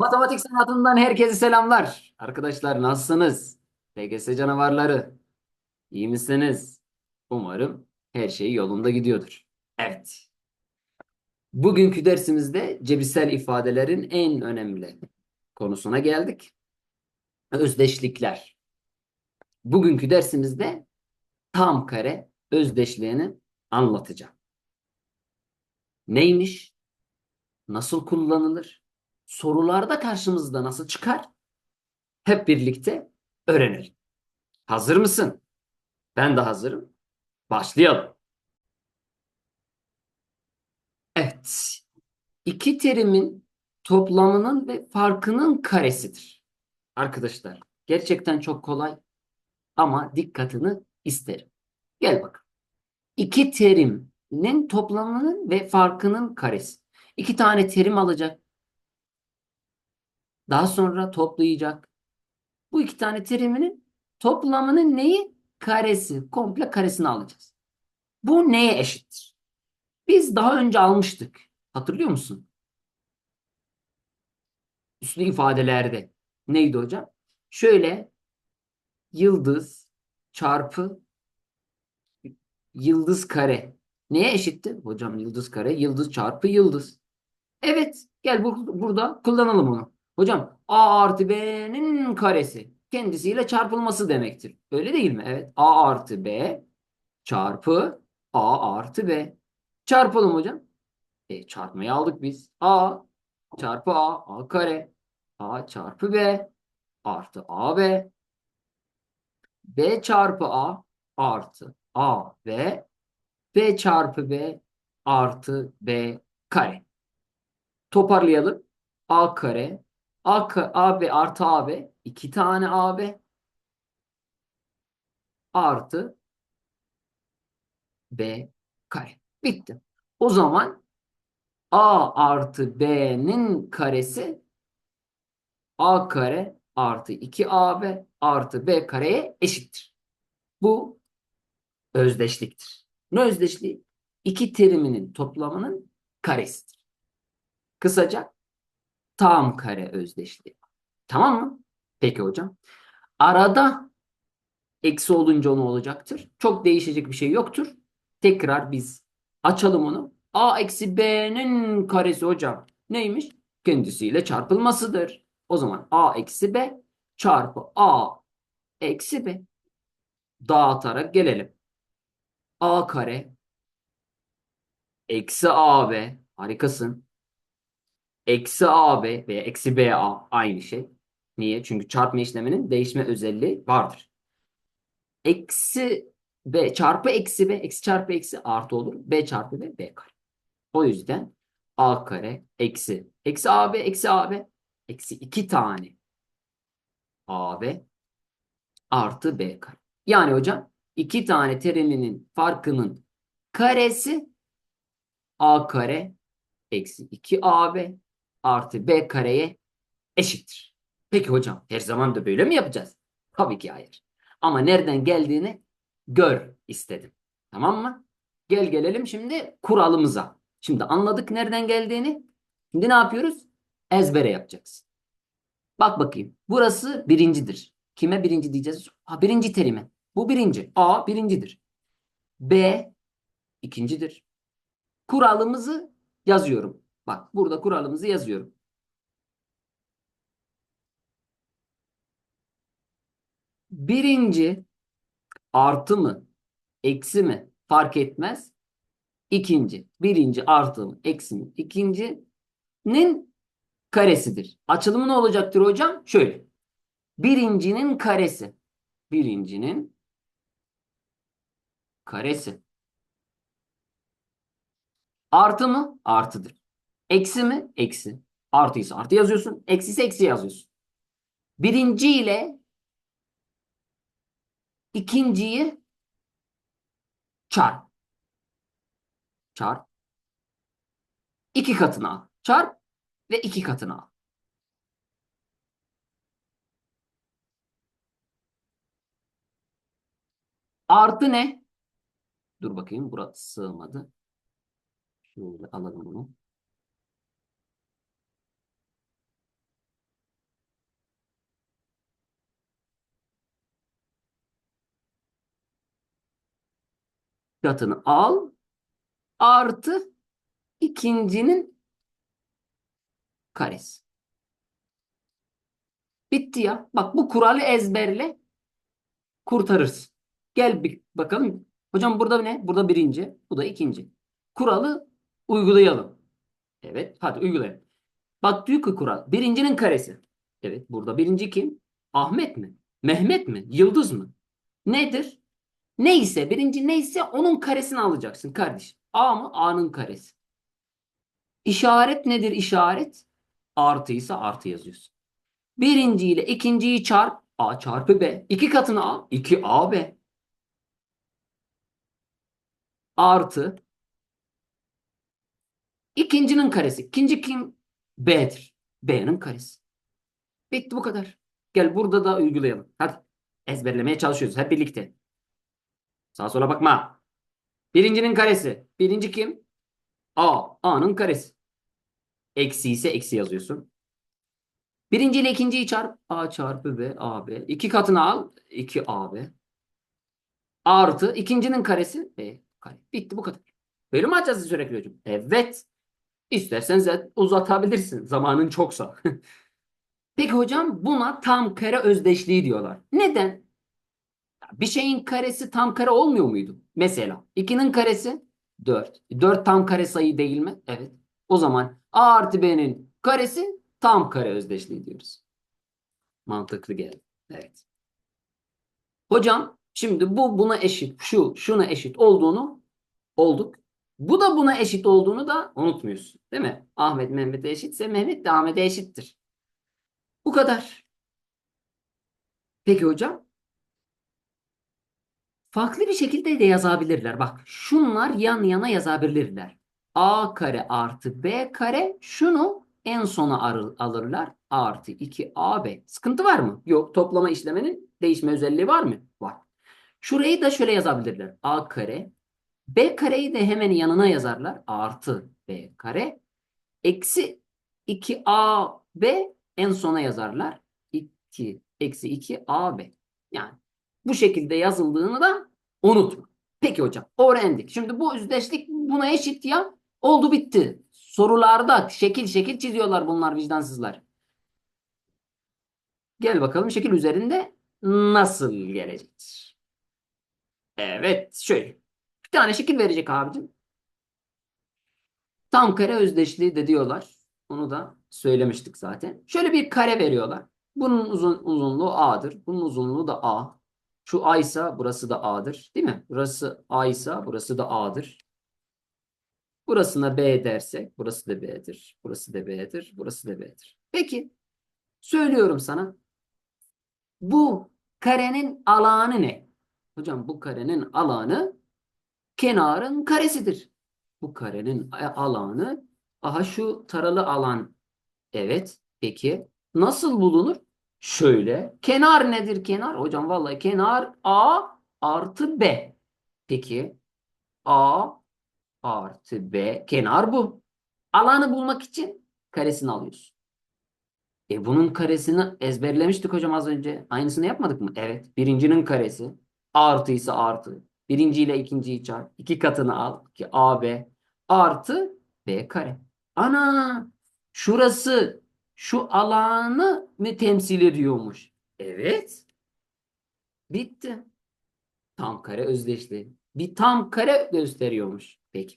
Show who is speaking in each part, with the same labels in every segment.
Speaker 1: Matematik sanatından herkese selamlar. Arkadaşlar nasılsınız? LGS canavarları. İyi misiniz? Umarım her şey yolunda gidiyordur. Evet. Bugünkü dersimizde cebirsel ifadelerin en önemli konusuna geldik. Özdeşlikler. Bugünkü dersimizde tam kare özdeşliğini anlatacağım. Neymiş? Nasıl kullanılır? Sorularda karşımızda nasıl çıkar? Hep birlikte öğrenelim. Hazır mısın? Ben de hazırım. Başlayalım. Evet. İki terimin toplamının ve farkının karesidir. Arkadaşlar, gerçekten çok kolay ama dikkatini isterim. Gel bakalım. İki terimin toplamının ve farkının karesi. İki tane terim alacak. Daha sonra toplayacak. Bu iki tane teriminin toplamının neyi? Karesi. Komple karesini alacağız. Bu neye eşittir? Biz daha önce almıştık. Hatırlıyor musun? Üslü ifadelerde. Neydi hocam? Şöyle yıldız çarpı yıldız kare. Neye eşittir? Hocam yıldız kare yıldız çarpı yıldız. Evet. Gel bu, burada kullanalım onu. Hocam a artı b'nin karesi kendisiyle çarpılması demektir. Öyle değil mi? Evet. a artı b çarpı a artı b. Çarpalım hocam. E, çarpmayı aldık biz. a çarpı a, a kare. a çarpı b artı ab. b çarpı a artı a b. b çarpı b artı b kare. Toparlayalım. a kare A, AB artı AB iki tane AB artı B kare. Bitti. O zaman A artı B'nin karesi A kare artı 2AB artı B kareye eşittir. Bu özdeşliktir. Ne özdeşliği? İki teriminin toplamının karesidir. Kısaca tam kare özdeşliği. Tamam mı? Peki hocam. Arada eksi olunca ne olacaktır? Çok değişecek bir şey yoktur. Tekrar biz açalım onu. A eksi B'nin karesi hocam. Neymiş? Kendisiyle çarpılmasıdır. O zaman A eksi B çarpı A eksi B. Dağıtarak gelelim. A kare eksi AB harikasın eksi AB veya eksi BA aynı şey. Niye? Çünkü çarpma işleminin değişme özelliği vardır. Eksi B çarpı eksi B, eksi çarpı eksi artı olur. B çarpı B, B kare. O yüzden A kare eksi eksi AB eksi AB eksi iki tane AB artı B kare. Yani hocam iki tane teriminin farkının karesi A kare eksi 2AB artı b kareye eşittir. Peki hocam her zaman da böyle mi yapacağız? Tabii ki hayır. Ama nereden geldiğini gör istedim. Tamam mı? Gel gelelim şimdi kuralımıza. Şimdi anladık nereden geldiğini. Şimdi ne yapıyoruz? Ezbere yapacağız. Bak bakayım. Burası birincidir. Kime birinci diyeceğiz? Ha, birinci terime. Bu birinci. A birincidir. B ikincidir. Kuralımızı yazıyorum. Bak burada kuralımızı yazıyorum. Birinci artı mı eksi mi fark etmez. İkinci. Birinci artı mı eksi mi ikincinin karesidir. Açılımı ne olacaktır hocam? Şöyle. Birincinin karesi. Birincinin karesi. Artı mı? Artıdır. Eksi mi? Eksi. Artıysa artı yazıyorsun. Eksi ise eksi yazıyorsun. Birinci ile ikinciyi çarp. Çarp. İki katına. Çarp ve iki katına al. Artı ne? Dur bakayım. Burası sığmadı. Şöyle alalım bunu. Katını al artı ikincinin karesi. Bitti ya. Bak bu kuralı ezberle kurtarırsın. Gel bir bakalım. Hocam burada ne? Burada birinci. Bu da ikinci. Kuralı uygulayalım. Evet. Hadi uygulayalım. Bak diyor ki kural. Birincinin karesi. Evet. Burada birinci kim? Ahmet mi? Mehmet mi? Yıldız mı? Nedir? Neyse birinci neyse onun karesini alacaksın kardeş. A mı? A'nın karesi. İşaret nedir işaret? Artıysa artı yazıyorsun. Birinci ile ikinciyi çarp. A çarpı B. İki katını al. 2AB. Artı. İkincinin karesi. İkinci kim? B'dir. B'nin karesi. Bitti bu kadar. Gel burada da uygulayalım. Hadi. Ezberlemeye çalışıyoruz hep birlikte. Sağa sola bakma. Birincinin karesi. Birinci kim? A. A'nın karesi. Eksi ise eksi yazıyorsun. Birinci ile ikinciyi çarp. A çarpı B. AB. İki katını al. 2AB. Artı ikincinin karesi. B kare. Bitti bu kadar. Böyle mi açacağız sürekli hocam? Evet. İstersen zaten uzatabilirsin. Zamanın çoksa. Peki hocam buna tam kare özdeşliği diyorlar. Neden? Bir şeyin karesi tam kare olmuyor muydu? Mesela 2'nin karesi 4. 4 tam kare sayı değil mi? Evet. O zaman A artı B'nin karesi tam kare özdeşliği diyoruz. Mantıklı geldi. Evet. Hocam şimdi bu buna eşit, şu şuna eşit olduğunu olduk. Bu da buna eşit olduğunu da unutmuyorsun. Değil mi? Ahmet Mehmet'e eşitse Mehmet de Ahmet'e eşittir. Bu kadar. Peki hocam farklı bir şekilde de yazabilirler. Bak şunlar yan yana yazabilirler. A kare artı B kare şunu en sona alırlar. Artı 2AB. Sıkıntı var mı? Yok. Toplama işlemenin değişme özelliği var mı? Var. Şurayı da şöyle yazabilirler. A kare. B kareyi de hemen yanına yazarlar. Artı B kare. Eksi 2AB en sona yazarlar. 2 eksi 2AB. Yani bu şekilde yazıldığını da unutma. Peki hocam öğrendik. Şimdi bu özdeşlik buna eşit ya. Oldu bitti. Sorularda şekil şekil çiziyorlar bunlar vicdansızlar. Gel bakalım şekil üzerinde nasıl gelecektir? Evet şöyle. Bir tane şekil verecek abicim. Tam kare özdeşliği de diyorlar. Onu da söylemiştik zaten. Şöyle bir kare veriyorlar. Bunun uzun, uzunluğu A'dır. Bunun uzunluğu da A. Şu A ise burası da A'dır. Değil mi? Burası A ise burası da A'dır. Burasına B dersek burası da B'dir. Burası da B'dir. Burası da B'dir. Peki. Söylüyorum sana. Bu karenin alanı ne? Hocam bu karenin alanı kenarın karesidir. Bu karenin alanı aha şu taralı alan. Evet. Peki. Nasıl bulunur? Şöyle. Kenar nedir kenar? Hocam vallahi kenar A artı B. Peki. A artı B. Kenar bu. Alanı bulmak için karesini alıyorsun. E bunun karesini ezberlemiştik hocam az önce. Aynısını yapmadık mı? Evet. Birincinin karesi. Artı ise artı. Birinci ile ikinciyi çarp. İki katını al. Ki AB artı B kare. Ana! Şurası şu alanı mı temsil ediyormuş? Evet. Bitti. Tam kare özdeşliği. Bir tam kare gösteriyormuş. Peki.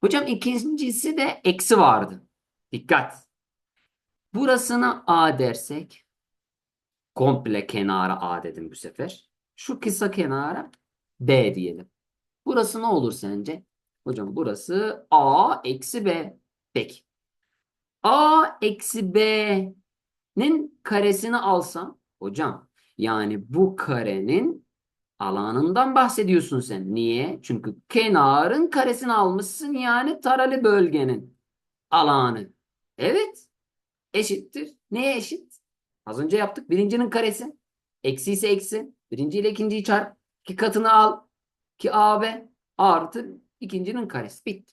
Speaker 1: Hocam ikincisi de eksi vardı. Dikkat. Burasına A dersek komple kenara A dedim bu sefer. Şu kısa kenara B diyelim. Burası ne olur sence? Hocam burası A eksi B. Peki. A eksi B'nin karesini alsam hocam yani bu karenin alanından bahsediyorsun sen. Niye? Çünkü kenarın karesini almışsın yani taralı bölgenin alanı. Evet. Eşittir. Neye eşit? Az önce yaptık. Birincinin karesi. Eksi ise eksi. Birinci ile ikinciyi çarp. İki katını al. Ki AB artı ikincinin karesi. Bitti.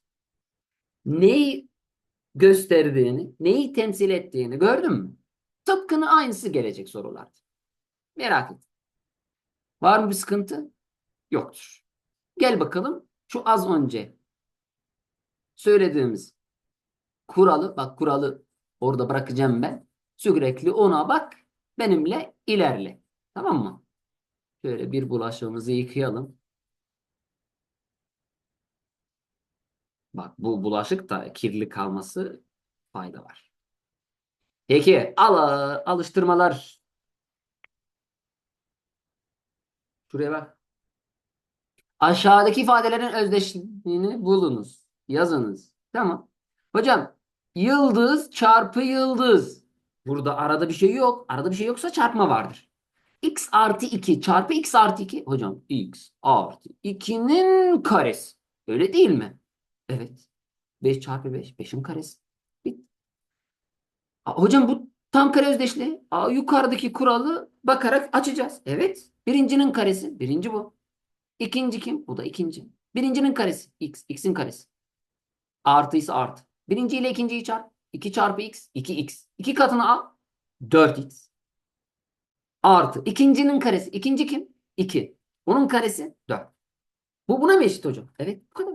Speaker 1: Neyi gösterdiğini, neyi temsil ettiğini gördün mü? Tıpkını aynısı gelecek sorularda. Merak et. Var mı bir sıkıntı? Yoktur. Gel bakalım Şu az önce söylediğimiz kuralı bak kuralı orada bırakacağım ben. Sürekli ona bak benimle ilerle. Tamam mı? Şöyle bir bulaşığımızı yıkayalım. Bak bu bulaşık da kirli kalması fayda var. Peki al alıştırmalar. Şuraya bak. Aşağıdaki ifadelerin özdeşliğini bulunuz. Yazınız. Tamam. Hocam yıldız çarpı yıldız. Burada arada bir şey yok. Arada bir şey yoksa çarpma vardır. x artı 2 çarpı x artı 2. Hocam x artı 2'nin karesi. Öyle değil mi? Evet. 5 çarpı 5. 5'in karesi. Bit. Aa, hocam bu tam kare özdeşliği. Aa, yukarıdaki kuralı bakarak açacağız. Evet. Birincinin karesi. Birinci bu. İkinci kim? Bu da ikinci. Birincinin karesi. X. X'in karesi. Artıysa artı. Birinci ile ikinciyi çarp. 2 çarpı x. 2x. 2 katını al. 4x. Artı. İkincinin karesi. İkinci kim? 2. Onun karesi 4. Bu buna mı eşit hocam? Evet. Bu kadar.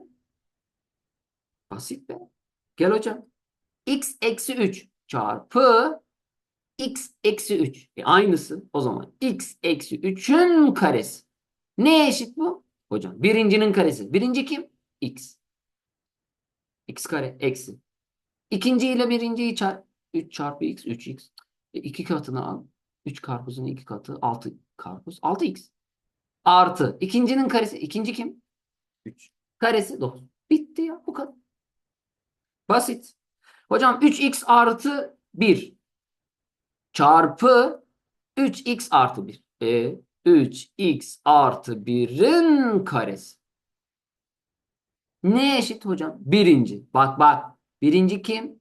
Speaker 1: Basit be. Gel hocam. x eksi 3 çarpı x eksi 3. E aynısı. O zaman x eksi 3'ün karesi. Neye eşit bu? Hocam birincinin karesi. Birinci kim? x. x kare eksi. İkinci ile birinciyi çarp. 3 çarpı x 3x. E, 2 katını al. 3 karpuzun 2 katı 6 karpuz. 6x. Artı. ikincinin karesi. İkinci kim? 3. Karesi 9. Bitti ya bu kadar. Basit. Hocam 3x artı 1 çarpı 3x artı 1. E 3x artı 1'in karesi. Ne eşit hocam? Birinci. Bak bak. Birinci kim?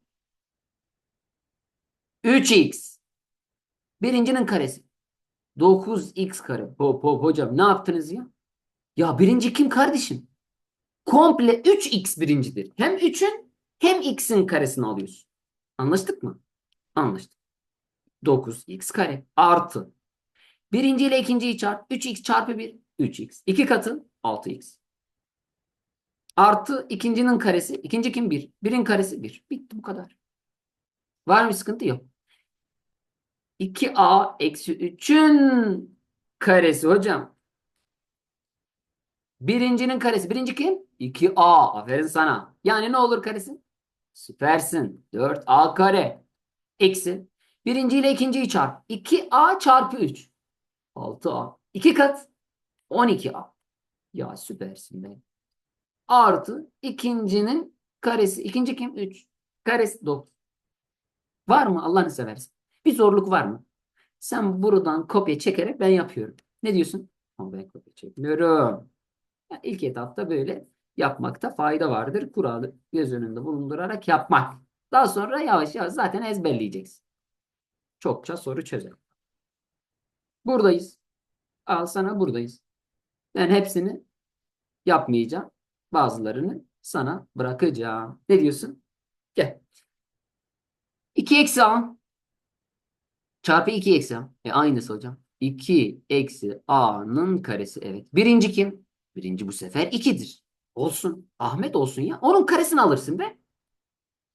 Speaker 1: 3x. Birincinin karesi. 9x kare. Hop hop hocam ne yaptınız ya? Ya birinci kim kardeşim? Komple 3x birincidir. Hem 3'ün hem x'in karesini alıyorsun. Anlaştık mı? Anlaştık. 9x kare artı. Birinci ile ikinciyi çarp. 3x çarpı 1. 3x. 2 katı 6x. Artı ikincinin karesi. İkinci kim? 1. Birin karesi 1. Bitti bu kadar. Var mı sıkıntı? Yok. 2a eksi 3'ün karesi hocam. Birincinin karesi. Birinci kim? 2a. Aferin sana. Yani ne olur karesi? Süpersin. 4a kare. Eksi. Birinci ile ikinciyi çarp. 2a çarpı 3. 6a. 2 kat. 12a. Ya süpersin be. Artı ikincinin karesi. İkinci kim? 3. Karesi 9. Var mı? Allah'ını seversen. Bir zorluk var mı? Sen buradan kopya çekerek ben yapıyorum. Ne diyorsun? Ama ben kopya çekmiyorum. Yani ilk etapta böyle yapmakta fayda vardır. Kuralı göz önünde bulundurarak yapmak. Daha sonra yavaş yavaş zaten ezberleyeceksin. Çokça soru çözer. Buradayız. Al sana buradayız. Ben hepsini yapmayacağım. Bazılarını sana bırakacağım. Ne diyorsun? Gel. 2 eksi a çarpı 2 eksi a. E aynısı hocam. 2 eksi a'nın karesi. Evet. Birinci kim? Birinci bu sefer 2'dir. Olsun. Ahmet olsun ya. Onun karesini alırsın be.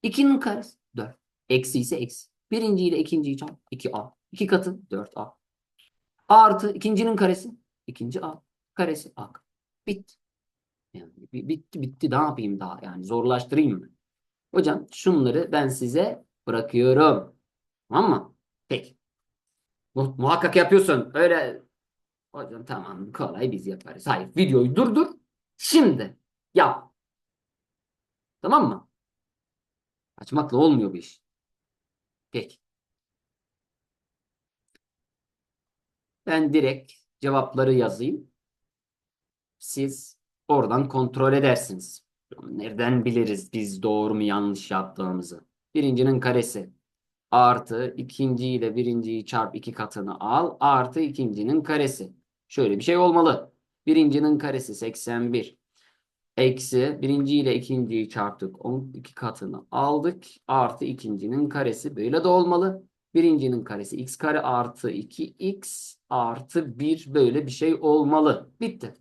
Speaker 1: 2'nin karesi 4. Eksi ise eksi. Birinci ile ikinciyi çarp. 2a. 2 katı 4a. A artı ikincinin karesi. İkinci a. Karesi a. Bitti. Yani bitti bitti. Ne yapayım daha? Yani zorlaştırayım mı? Hocam şunları ben size bırakıyorum. Tamam mı? Peki. Mu muhakkak yapıyorsun. Öyle hocam tamam kolay biz yaparız. Hayır videoyu durdur. Şimdi yap. Tamam mı? Açmakla olmuyor bu iş. Peki. Ben direkt cevapları yazayım. Siz oradan kontrol edersiniz. Nereden biliriz biz doğru mu yanlış yaptığımızı? Birincinin karesi artı ikinci ile birinciyi çarp iki katını al artı ikincinin karesi. Şöyle bir şey olmalı. Birincinin karesi 81 eksi birinci ile ikinciyi çarptık 12 katını aldık artı ikincinin karesi böyle de olmalı. Birincinin karesi x kare artı 2x artı 1 böyle bir şey olmalı. Bitti.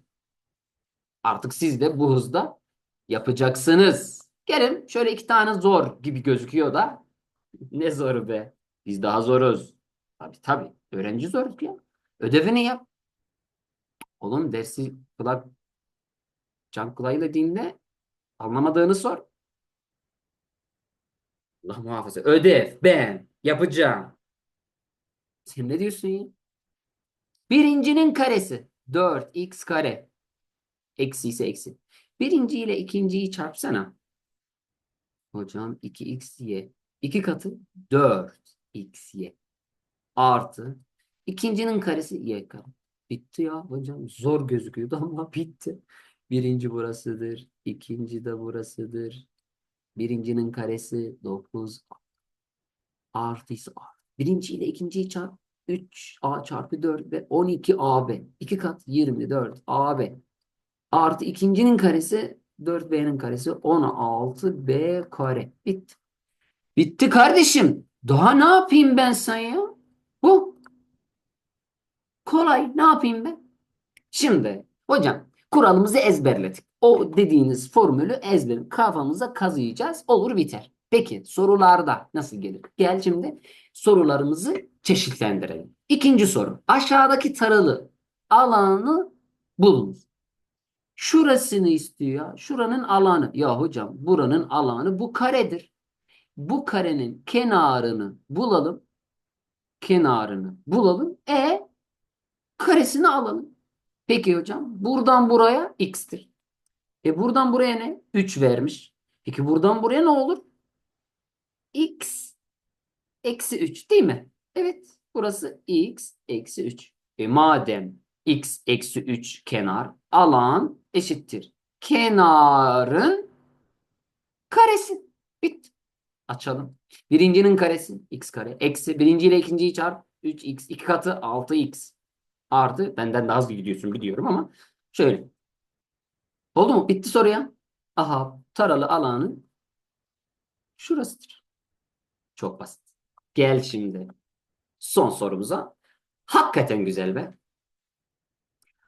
Speaker 1: Artık siz de bu hızda yapacaksınız. Gelin şöyle iki tane zor gibi gözüküyor da. Ne zoru be? Biz daha zoruz. Tabii tabii. Öğrenci zoruz ya. Ödevini yap. Oğlum dersi kulak can kulağıyla dinle. Anlamadığını sor. Allah muhafaza. Ödev ben yapacağım. Sen ne diyorsun ya? Birincinin karesi 4x kare. Eksi ise eksi. Birinci ile ikinciyi çarpsana. Hocam 2xy. 2 katı 4xy. Artı. ikincinin karesi y kare. Bitti ya hocam. Zor gözüküyordu ama bitti. Birinci burasıdır. ikinci de burasıdır. Birincinin karesi 9 artıysa a. Birinci ile ikinciyi çarp. 3a çarpı 4 ve 12ab. 2 kat 24 ab. Artı ikincinin karesi 4b'nin karesi 16b kare. Bitti. Bitti kardeşim. Daha ne yapayım ben sana ya? Bu. Kolay. Ne yapayım ben? Şimdi hocam kuralımızı ezberledik. O dediğiniz formülü ezber kafamıza kazıyacağız. Olur biter. Peki sorularda nasıl gelir? Gel şimdi sorularımızı çeşitlendirelim. İkinci soru. Aşağıdaki taralı alanı bulunuz. Şurasını istiyor. Şuranın alanı. Ya hocam buranın alanı bu karedir. Bu karenin kenarını bulalım. Kenarını bulalım. E karesini alalım. Peki hocam buradan buraya x'tir. E buradan buraya ne? 3 vermiş. Peki buradan buraya ne olur? x eksi 3 değil mi? Evet. Burası x eksi 3. E madem x eksi 3 kenar alan eşittir. Kenarın karesi. Bit. Açalım. Birincinin karesi x kare. Eksi birinci ile ikinciyi çarp 3x. 2 katı 6x. Artı benden daha hızlı gidiyorsun biliyorum ama şöyle. Oldu mu? Bitti soruya. Aha taralı alanın şurasıdır. Çok basit. Gel şimdi son sorumuza. Hakikaten güzel be.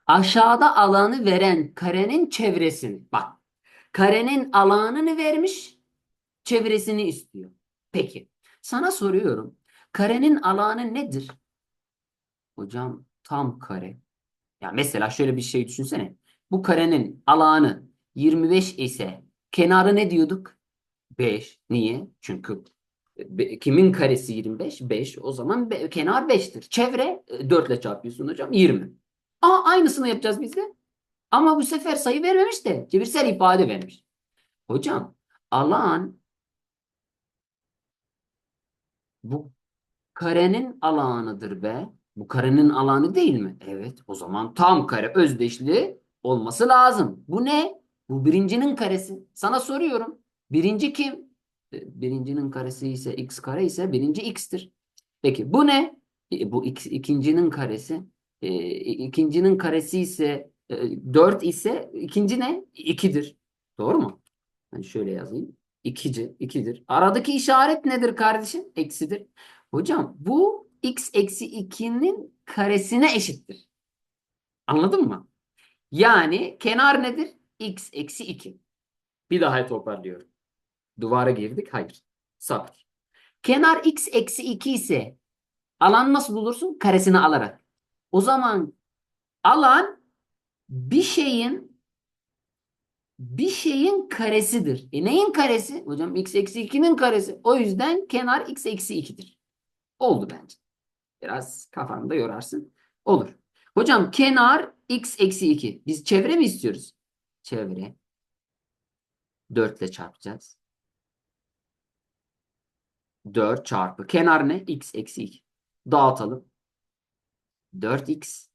Speaker 1: Aşağıda alanı veren karenin çevresini. Bak. Karenin alanını vermiş, çevresini istiyor. Peki. Sana soruyorum. Karenin alanı nedir? Hocam tam kare. Ya mesela şöyle bir şey düşünsene. Bu karenin alanı 25 ise kenarı ne diyorduk? 5. Niye? Çünkü be- kimin karesi 25? 5. O zaman be- kenar 5'tir. Çevre 4 ile çarpıyorsun hocam 20. Aa aynısını yapacağız biz de. Ama bu sefer sayı vermemiş de cebirsel ifade vermiş. Hocam alan bu karenin alanıdır be. Bu karenin alanı değil mi? Evet. O zaman tam kare özdeşli olması lazım. Bu ne? Bu birincinin karesi. Sana soruyorum. Birinci kim? E, Birincinin karesi ise x kare ise birinci x'tir. Peki bu ne? E, Bu x, ikincinin karesi. E, ikincinin karesi ise e, 4 ise ikinci ne? 2'dir. Doğru mu? Ben şöyle yazayım. İkici, ikidir. Aradaki işaret nedir kardeşim? Eksidir. Hocam bu x eksi 2'nin karesine eşittir. Anladın mı? Yani kenar nedir? x eksi 2. Bir daha toparlıyorum. Duvara girdik. Hayır. Sabır. Kenar x eksi 2 ise alan nasıl bulursun? Karesini alarak. O zaman alan bir şeyin bir şeyin karesidir. E neyin karesi? Hocam x eksi 2'nin karesi. O yüzden kenar x eksi 2'dir. Oldu bence. Biraz kafanda yorarsın. Olur. Hocam kenar x eksi 2. Biz çevre mi istiyoruz? Çevre. 4 ile çarpacağız. 4 çarpı. Kenar ne? x eksi 2. Dağıtalım. 4x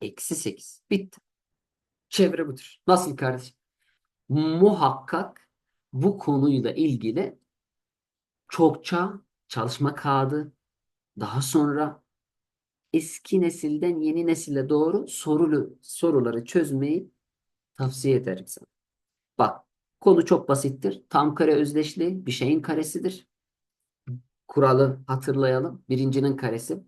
Speaker 1: eksi 8. Bitti. Çevre budur. Nasıl kardeşim? Muhakkak bu konuyla ilgili çokça çalışma kağıdı, daha sonra eski nesilden yeni nesile doğru sorulu soruları çözmeyi tavsiye ederim sana. Bak, konu çok basittir. Tam kare özdeşli bir şeyin karesidir. Kuralı hatırlayalım. Birincinin karesi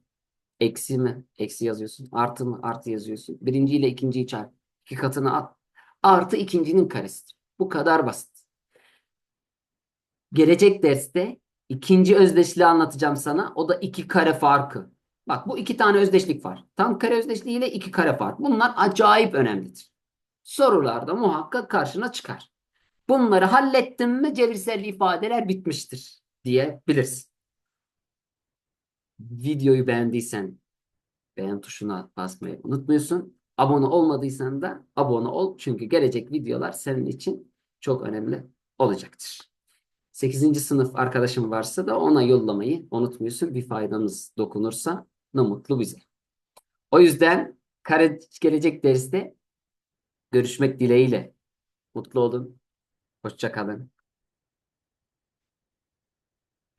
Speaker 1: Eksi mi? Eksi yazıyorsun. Artı mı? Artı yazıyorsun. Birinci ile ikinciyi çarp. İki katını at. Artı ikincinin karesidir. Bu kadar basit. Gelecek derste ikinci özdeşliği anlatacağım sana. O da iki kare farkı. Bak bu iki tane özdeşlik var. Tam kare özdeşliği ile iki kare farkı. Bunlar acayip önemlidir. Sorularda muhakkak karşına çıkar. Bunları hallettin mi cebirsel ifadeler bitmiştir diyebilirsin. Videoyu beğendiysen beğen tuşuna basmayı unutmuyorsun. Abone olmadıysan da abone ol. Çünkü gelecek videolar senin için çok önemli olacaktır. 8. sınıf arkadaşım varsa da ona yollamayı unutmuyorsun. Bir faydamız dokunursa ne mutlu bize. O yüzden gelecek derste görüşmek dileğiyle. Mutlu olun. Hoşça kalın.